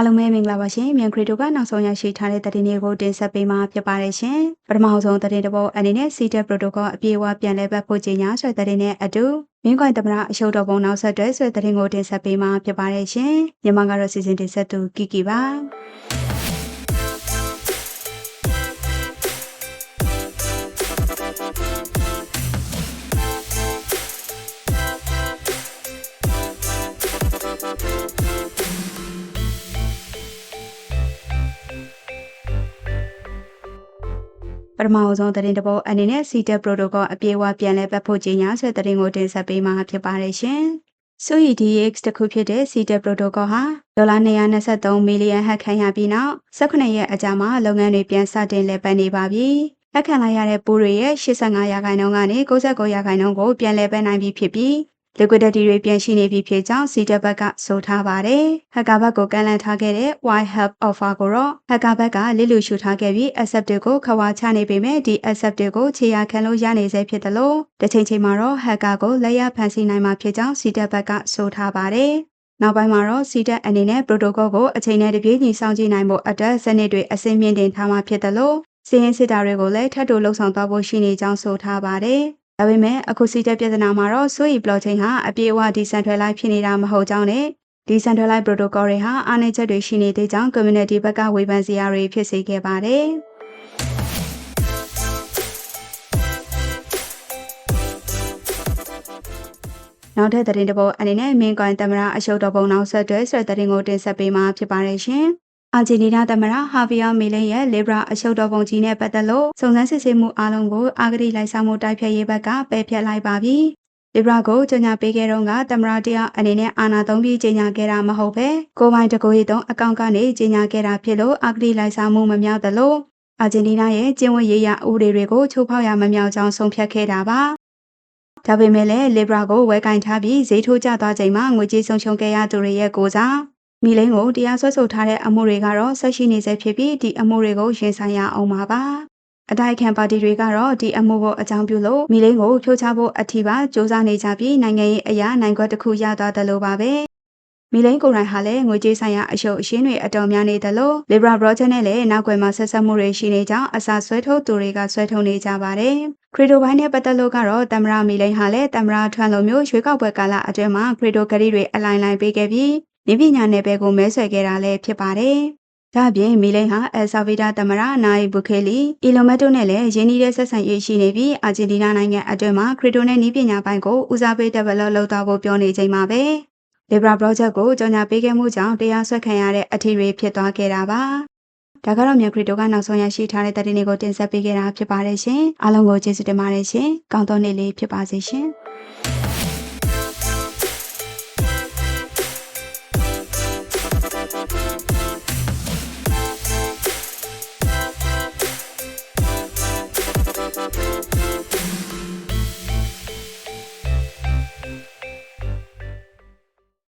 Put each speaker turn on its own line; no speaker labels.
အားလုံးပဲမင်္ဂလာပါရှင်မြန်ခရီတိုကနောက်ဆုံးရရှိထားတဲ့သတင်းတွေကိုတင်ဆက်ပေးမှာဖြစ်ပါတယ်ရှင်ပထမဆုံးသတင်းတစ်ပုဒ်အနေနဲ့ CTEP protocol အပြေအဝပြန်လည်ပတ်ဖို့ကြီးညာဆွဲသတင်းနဲ့အတူမင်းကွိုင်သမရအရှုပ်တော်ပုံနောက်ဆက်တွဲဆွဲသတင်းကိုတင်ဆက်ပေးမှာဖြစ်ပါတယ်ရှင်မြန်မာကတော့စီစဉ်တင်ဆက်သူကီကီပါ ပထမအဆုံးသတင်းတစ်ပုဒ်အနေနဲ့ CTEP protocol အပြေအဝပြန်လည်ပတ်ဖို့ကြီးညာဆွဲသတင်းကိုတင်ဆက်ပေးမှာဖြစ်ပါတယ်ရှင်။ SUI DX တစ်ခုဖြစ်တဲ့ CTEP protocol ဟာဒေါ်လာ223မီလီယံဟက်ခံရပြီးနောက်18ရက်အကြာမှာလုပ်ငန်းတွေပြန်စတင်လည်ပတ်နေပါပြီ။လက်ခံလိုက်ရတဲ့ပိုးတွေရဲ့85ရာခိုင်နှုန်းကနေ69ရာခိုင်နှုန်းကိုပြန်လည်ပတ်နိုင်ပြီဖြစ်ပြီး liquidity တွေပြန်ရှိနေပြီဖြစ်ကြောင်း CTEP ဘက်ကဆိုထားပါတယ်။ဟက်ကာဘက်ကိုကန်လန့်ထားခဲ့တဲ့ Why Help Offer ကိုတော့ဟက်ကာဘက်ကလစ်လူရှုထားခဲ့ပြီး accept တွေကိုခဝါချနေပေမဲ့ဒီ accept တွေကိုခြေရာခံလို့ရနေစေဖြစ်တယ်လို့တစ်ချိန်ချိန်မှာတော့ဟက်ကာကိုလက်ရဖန်ဆီးနိုင်မှာဖြစ်ကြောင်း CTEP ဘက်ကဆိုထားပါတယ်။နောက်ပိုင်းမှာတော့ CTEP အနေနဲ့ protocol ကိုအချိန်နဲ့တပြေးညီစောင့်ကြည့်နိုင်ဖို့အတွက်စနစ်တွေအစင်းမြင့်တင်ထားမှာဖြစ်တယ်လို့စီးရင်စစ်တာတွေကိုလည်းထပ်တူလှုပ်ဆောင်သွားဖို့ရှိနေကြောင်းဆိုထားပါတယ်။ ဒါပေမဲ့အခုစီတက်ပြဿနာမှာတော့ Sui blockchain ဟာအပြေအဝ decentralized ဖြစ်နေတာမဟုတ်ကြောင်းနဲ့ decentralized protocol တွေဟာအားနည်းချက်တွေရှိနေသေးကြောင်း community ဘက်ကဝေဖန်စရာတွေဖြစ်စေခဲ့ပါတယ်။နောက်ထပ်သတင်းတစ်ပုဒ်အနေနဲ့မင်းကွိုင်သမရအရှုပ်တော်ပုံနောက်ဆက်တွဲဆွဲသတင်းကိုတင်ဆက်ပေးမှာဖြစ်ပါတယ်ရှင်။ အာဂျင်တီးနားသမ္မတဟာဗီယာမီလင်ရဲ့လီဘရာအရှုပ်တော်ပုံကြီးနဲ့ပတ်သက်လို့စုံစမ်းစစ်ဆေးမှုအားလုံးကိုအာဂတိလိုက်စားမှုတိုက်ဖျက်ရေးဘက်ကပယ်ဖျက်လိုက်ပါပြီ။လီဘရာကိုကြေညာပေးခဲ့တော့ကသမ္မတတရားအနေနဲ့အာဏာသုံးပြီးကြေညာခဲ့တာမဟုတ်ပဲကိုပိုင်တကိုရီတုံးအကောင့်ကနေကြေညာခဲ့တာဖြစ်လို့အာဂတိလိုက်စားမှုမမြောက်သလိုအာဂျင်တီးနားရဲ့ကျင်းဝတ်ရေးရဥပဒေတွေကိုချိုးဖောက်ရမမြောက်ကြောင်းဆုံးဖြတ်ခဲ့တာပါ။ဒါပေမဲ့လည်းလီဘရာကိုဝယ်ကင်ထားပြီးဈေးထိုးကျသွားချိန်မှာငွေကြေးဆုံးရှုံးခဲ့ရသူတွေရဲ့ကိုစား မီလိန်ကိုတရားစွဲဆိုထားတဲ့အမှုတွေကတော့ဆက်ရှိနေဆဲဖြစ်ပြီးဒီအမှုတွေကိုရင်ဆိုင်ရအောင်ပါပါအတိုက်ခံပါတီတွေကတော့ဒီအမှုကိုအကြောင်းပြုလို့မီလိန်ကိုဖြိုးချဖို့အထီးပါစ조사နေကြပြီးနိုင်ငံရေးအရာနိုင်ခွက်တစ်ခုရသွားတယ်လို့ပါပဲမီလိန်ကိုယ်တိုင်ဟာလည်းငွေကြေးဆိုင်ရာအရှုပ်အရှင်းတွေအတော်များနေတယ်လို့ Libra Project နဲ့လည်းနောက်ွယ်မှာဆက်ဆက်မှုတွေရှိနေကြောင်းအစာဆွဲထုတ်သူတွေကဆွဲထုတ်နေကြပါတယ်ခရီဒိုဘိုင်းနဲ့ပတ်သက်လို့ကတော့တမရမီလိန်ဟာလည်းတမရထွန်းလိုမျိုးရွေးကောက်ပွဲကာလအတွင်းမှာခရီဒိုဂရီတွေအလိုင်းလိုင်းပေးခဲ့ပြီး နည်းပညာနယ်ပယ်ကိုမဲဆွယ်ခဲ့တာလည်းဖြစ်ပါတယ်။ဒါ့အပြင်မီလိန်ဟာအယ်ဆာဗီဒါသမရနိုင်ဘူခေလီအီလိုမက်တိုနဲ့လည်းရင်းနှီးတဲ့ဆက်ဆံရေးရှိနေပြီးအာဂျင်တီးနားနိုင်ငံအတွင်းမှာခရီတိုနဲ့နည်းပညာပိုင်းကိုဦးစားပေး develop လုပ်သွားဖို့ပြောနေချိန်မှာပဲ Libra Project ကိုကြော်ညာပေးခဲ့မှုကြောင့်တရားစွဲခံရတဲ့အထီးတွေဖြစ်သွားခဲ့တာပါ။ဒါကတော့မြန်ခရီတိုကနောက်ဆုံးရရှိထားတဲ့သတင်းတွေကိုတင်ဆက်ပေးခဲ့တာဖြစ်ပါတယ်ရှင်။အားလုံးကိုကျေးဇူးတင်ပါတယ်ရှင်။ကောင်းသောနေ့လေးဖြစ်ပါစေရှင်။